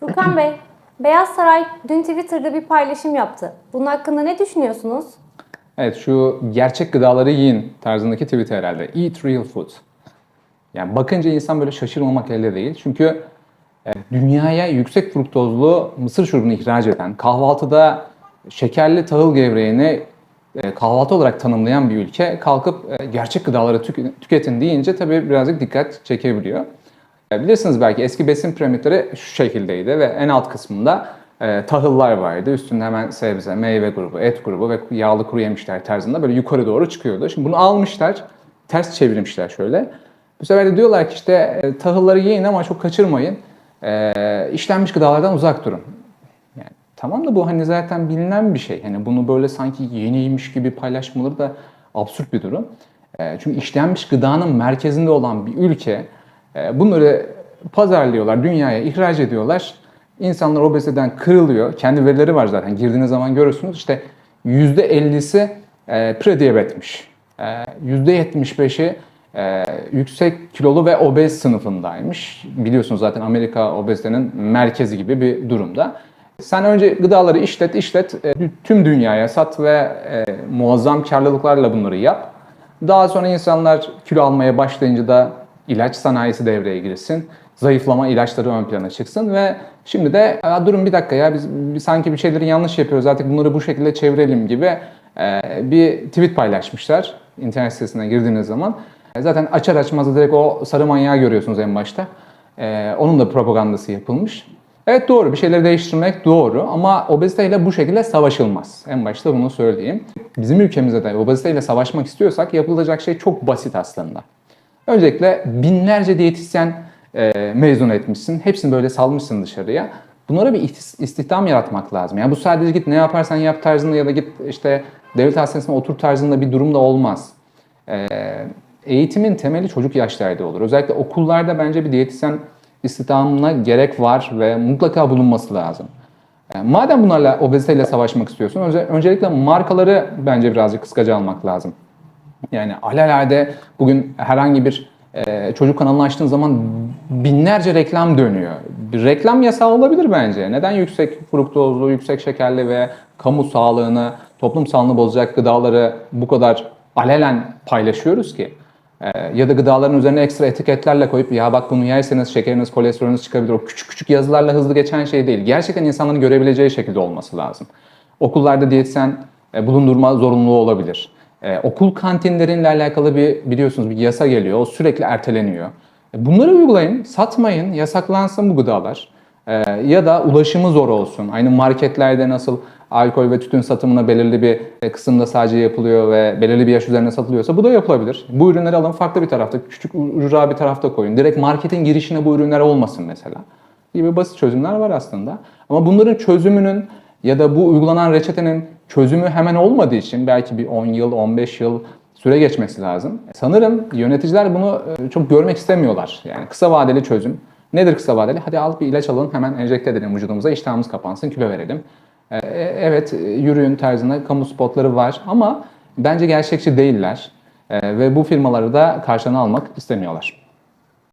Furkan Bey, Beyaz Saray dün Twitter'da bir paylaşım yaptı. Bunun hakkında ne düşünüyorsunuz? Evet şu gerçek gıdaları yiyin tarzındaki tweet herhalde. Eat real food. Yani bakınca insan böyle şaşırmamak elde değil. Çünkü e, dünyaya yüksek fruktozlu mısır şurubunu ihraç eden, kahvaltıda şekerli tahıl gevreğini e, kahvaltı olarak tanımlayan bir ülke kalkıp e, gerçek gıdaları tük- tüketin deyince tabii birazcık dikkat çekebiliyor. Bilirsiniz belki eski besin piramitleri şu şekildeydi ve en alt kısmında e, tahıllar vardı. Üstünde hemen sebze, meyve grubu, et grubu ve yağlı kuru yemişler tarzında böyle yukarı doğru çıkıyordu. Şimdi bunu almışlar, ters çevirmişler şöyle. Bu sefer de diyorlar ki işte e, tahılları yiyin ama çok kaçırmayın. E, işlenmiş gıdalardan uzak durun. Yani tamam da bu hani zaten bilinen bir şey. Hani bunu böyle sanki yeniymiş gibi paylaşmaları da absürt bir durum. E, çünkü işlenmiş gıdanın merkezinde olan bir ülke bunları pazarlıyorlar, dünyaya ihraç ediyorlar. İnsanlar obeziteden kırılıyor. Kendi verileri var zaten. Girdiğiniz zaman görürsünüz. İşte %50'si e, prediyabetmiş. E, %75'i e, yüksek kilolu ve obez sınıfındaymış. Biliyorsunuz zaten Amerika obezitenin merkezi gibi bir durumda. Sen önce gıdaları işlet, işlet, e, tüm dünyaya sat ve e, muazzam karlılıklarla bunları yap. Daha sonra insanlar kilo almaya başlayınca da ilaç sanayisi devreye girsin. Zayıflama ilaçları ön plana çıksın ve şimdi de "Aa, durun bir dakika ya biz, sanki bir şeyleri yanlış yapıyoruz artık bunları bu şekilde çevirelim gibi e, bir tweet paylaşmışlar internet sitesine girdiğiniz zaman. E, Zaten açar açmaz direkt o sarı manyağı görüyorsunuz en başta. E, onun da propagandası yapılmış. Evet doğru bir şeyleri değiştirmek doğru ama obeziteyle bu şekilde savaşılmaz. En başta bunu söyleyeyim. Bizim ülkemizde de obeziteyle savaşmak istiyorsak yapılacak şey çok basit aslında. Öncelikle binlerce diyetisyen e, mezun etmişsin. Hepsini böyle salmışsın dışarıya. Bunlara bir istihdam yaratmak lazım. Yani bu sadece git ne yaparsan yap tarzında ya da git işte devlet hastanesine otur tarzında bir durum da olmaz. E, eğitimin temeli çocuk yaşlarda olur. Özellikle okullarda bence bir diyetisyen istihdamına gerek var ve mutlaka bulunması lazım. E, madem bunlarla obeziteyle savaşmak istiyorsun, önce, öncelikle markaları bence birazcık kıskaca almak lazım. Yani alelade bugün herhangi bir e, çocuk kanalını açtığın zaman binlerce reklam dönüyor. Bir reklam yasağı olabilir bence. Neden yüksek fruktozlu, yüksek şekerli ve kamu sağlığını, toplum sağlığını bozacak gıdaları bu kadar alelen paylaşıyoruz ki? E, ya da gıdaların üzerine ekstra etiketlerle koyup ya bak bunu yerseniz şekeriniz, kolesterolünüz çıkabilir. O küçük küçük yazılarla hızlı geçen şey değil. Gerçekten insanların görebileceği şekilde olması lazım. Okullarda diyetisyen e, bulundurma zorunluluğu olabilir. Ee, okul kantinlerinle alakalı bir biliyorsunuz bir yasa geliyor. O sürekli erteleniyor. E, bunları uygulayın, satmayın, yasaklansın bu gıdalar. Ee, ya da ulaşımı zor olsun. Aynı marketlerde nasıl alkol ve tütün satımına belirli bir e, kısımda sadece yapılıyor ve belirli bir yaş üzerine satılıyorsa bu da yapılabilir. Bu ürünleri alın farklı bir tarafta, küçük ücra bir tarafta koyun. Direkt marketin girişine bu ürünler olmasın mesela. Gibi basit çözümler var aslında. Ama bunların çözümünün ya da bu uygulanan reçetenin çözümü hemen olmadığı için belki bir 10 yıl, 15 yıl süre geçmesi lazım. Sanırım yöneticiler bunu e, çok görmek istemiyorlar. Yani kısa vadeli çözüm. Nedir kısa vadeli? Hadi al bir ilaç alın hemen enjekte edelim vücudumuza iştahımız kapansın, kilo verelim. E, Evet yürüyün tarzında kamu spotları var ama bence gerçekçi değiller. E, Ve bu firmaları da karşılarına almak istemiyorlar.